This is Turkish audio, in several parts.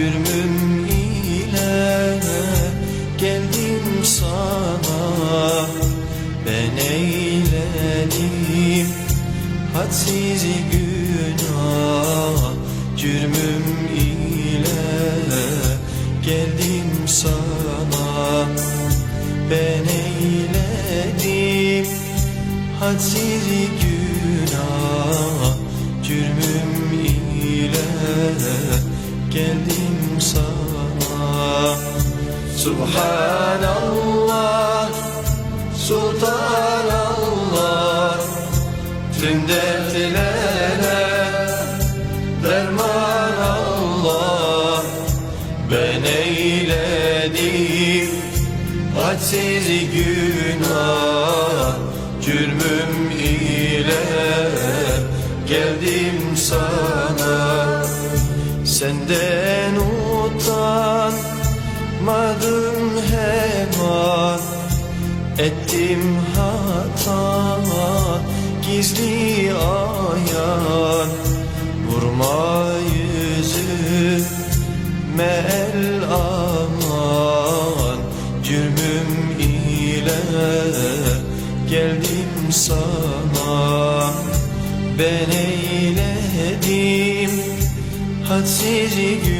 Cürmüm ile geldim sana. Ben eyledim hadsiz günah. Cürmüm ile geldim sana. Ben eyledim hadsiz günah Subhanallah Sultanallah Tüm dertlere derman Allah Ben eyledim hadsiz günah Cürmüm ile geldim sana. Senden utanmadım hemen. Ettim hata gizli ayan. Vurma yüzüme el aman. Cürmüm ile geldim sana. Ben eyledim hadsiz günah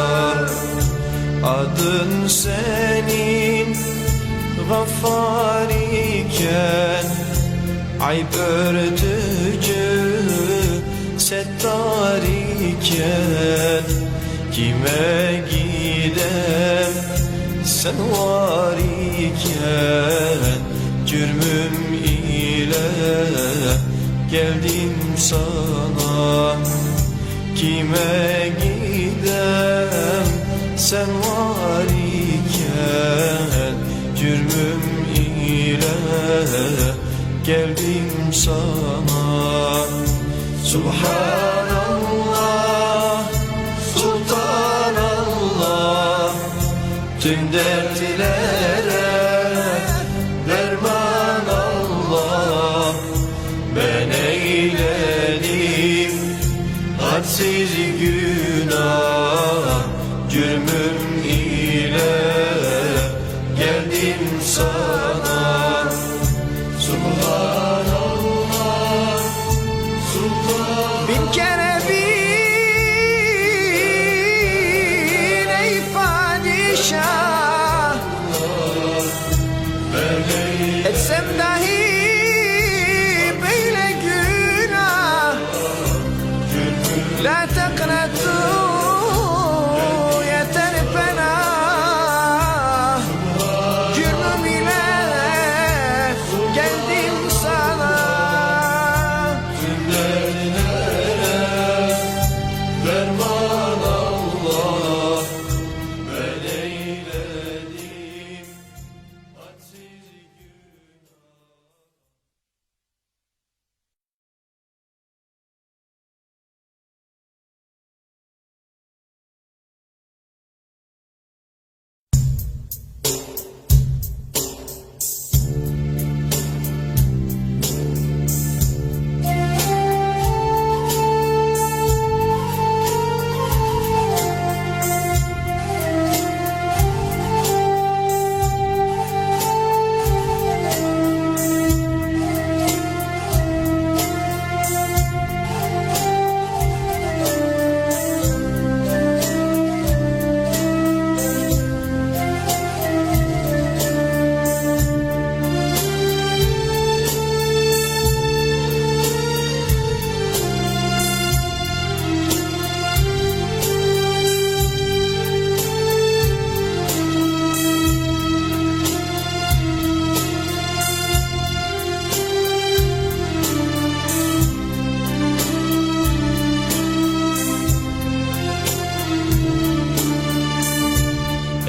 Adın senin Gaffar iken Ayıp örtücü Settar iken Kime gidem Sen var iken Cürmüm ile Geldim sana. Kime gidem sen var iken Cürmüm ile geldim sana. Subhanallah Sultanallah Tüm dertlere derman Allah Ben eyledim hadsiz günah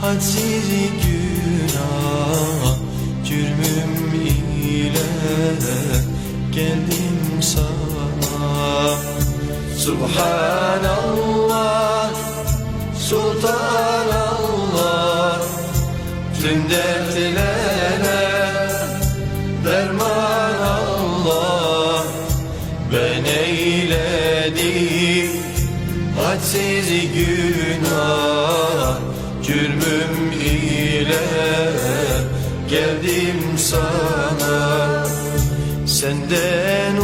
hadsiz günah Cürmüm ile geldim sana. Subhanallah Sultanallah Tüm dertlere derman Allah Ben eyledim hadsiz günah Cürmüm Senden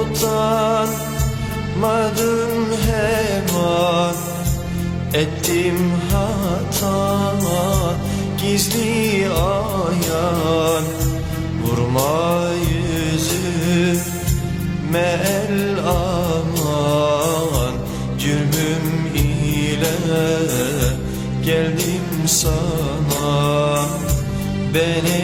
utanmadım hemen. Ettim hata gizli ayan. Vurma yüzüme el aman. Cürmüm ile geldim sana. Ben eyledim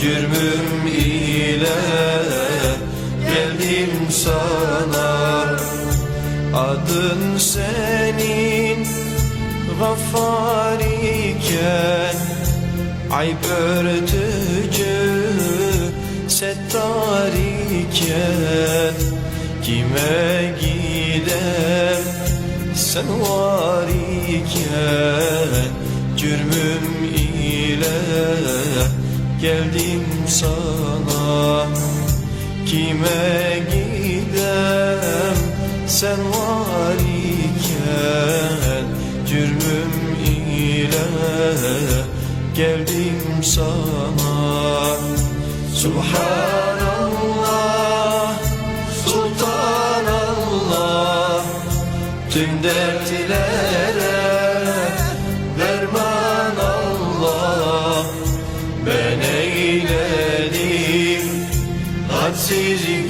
Cürmüm ile geldim sana. Adın senin gaffar iken Ayıp örtücü settar iken Kime gidem sen var iken Cürmüm ile geldim sana. Kime gidem? Sen var iken Cürmüm ile geldim sana. Subhanallah Ben eyledim hadsiz gün